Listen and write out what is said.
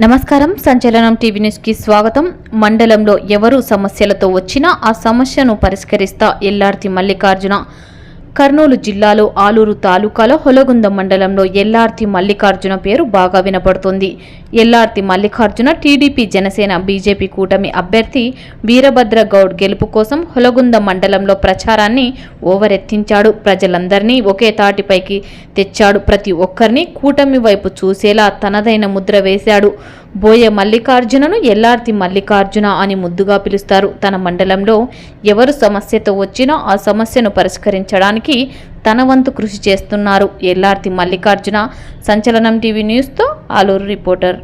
నమస్కారం. సంచలనం టీవీ న్యూస్కి స్వాగతం. మండలంలో ఎవరు సమస్యలతో వచ్చినా ఆ సమస్యను పరిష్కరిస్తా ఎల్లార్తి మల్లికార్జున. కర్నూలు జిల్లాలో ఆలూరు తాలూకాలో హొలగుంద మండలంలో ఎల్లార్తి మల్లికార్జున పేరు బాగా వినపడుతుంది. ఎల్లార్తి మల్లికార్జున టీడీపీ జనసేన బీజేపీ కూటమి అభ్యర్థి వీరభద్ర గౌడ్ గెలుపు కోసం హొలగుంద మండలంలో ప్రచారాన్ని ఓవరెత్తించాడు. ప్రజలందరినీ ఒకే తాటిపైకి తెచ్చాడు. ప్రతి ఒక్కరిని కూటమి వైపు చూసేలా తనదైన ముద్ర వేశాడు. బోయ మల్లికార్జునను ఎల్లార్తి మల్లికార్జున అని ముద్దుగా పిలుస్తారు. తన మండలంలో ఎవరు సమస్యతో వచ్చినా ఆ సమస్యను పరిష్కరించడానికి తన వంతు కృషి చేస్తున్నారు. ఎల్లార్తి మల్లికార్జున సంచలనం టీవీ న్యూస్తో ఆలూరు రిపోర్టర్.